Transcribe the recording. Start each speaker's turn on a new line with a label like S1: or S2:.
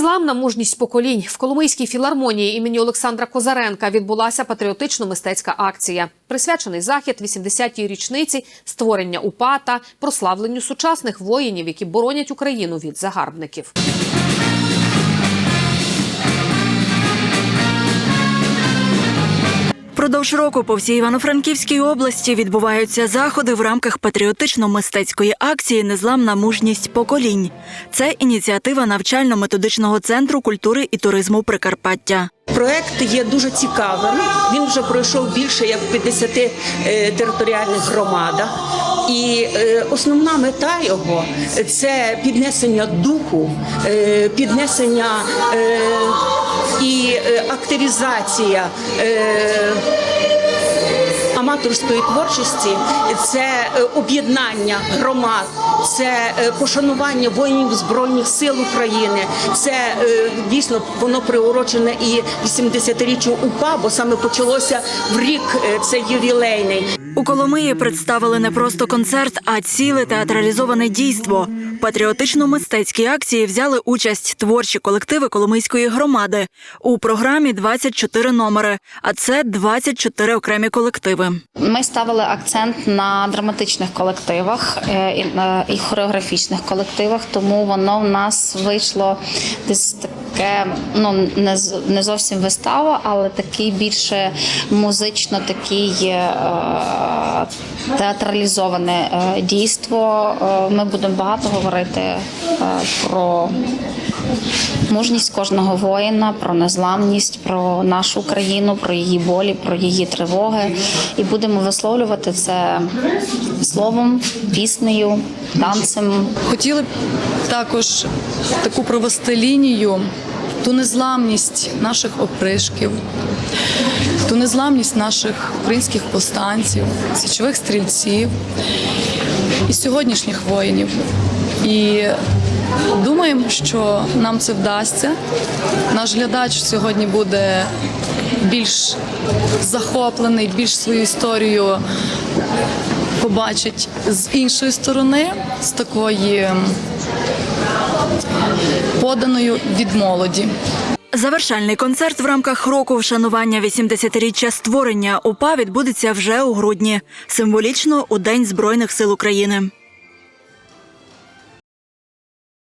S1: Незламна мужність поколінь в Коломийській філармонії імені Олександра Козаренка відбулася патріотично-мистецька акція. Присвячений захід 80-й річниці створення УПА та прославленню сучасних воїнів, які боронять Україну від загарбників.
S2: Продовж року по всій Івано-Франківській області відбуваються заходи в рамках патріотично-мистецької акції Незламна мужність поколінь. Це ініціатива навчально-методичного центру культури і туризму Прикарпаття.
S3: Проект є дуже цікавим. Він вже пройшов більше як в 50 е, територіальних громадах. І е, основна мета його це піднесення духу, е, піднесення і активізація. Аматорської творчості це е, об'єднання громад, це е, пошанування воїнів збройних сил України. Це е, дійсно воно приурочене і 80-річчю УПА, бо саме почалося в рік е, це ювілейний.
S2: У Коломиї представили не просто концерт, а ціле театралізоване дійство. Патріотично-мистецькій акції взяли участь творчі колективи Коломийської громади. У програмі 24 номери, а це 24 окремі колективи.
S4: Ми ставили акцент на драматичних колективах і, хореографічних колективах, тому воно в нас вийшло десь таке, ну не не зовсім вистава, але такий більше музично такий е, театралізоване е, дійство. Е, Ми будемо багато говорити е, про мужність кожного воїна, про незламність, про нашу країну, про її болі, про її тривоги. І будемо висловлювати це словом, піснею, танцем.
S5: Хотіли б також таку провести лінію, ту незламність наших опришків, ту незламність наших українських повстанців, січових стрільців і сьогоднішніх воїнів. І думаємо, що нам це вдасться. Наш глядач сьогодні буде більш захоплений, більш свою історію побачить з іншої сторони, з такої поданою від молоді.
S2: Завершальний концерт в рамках року вшанування 80-річчя створення УПА відбудеться вже у грудні, символічно у День Збройних сил України.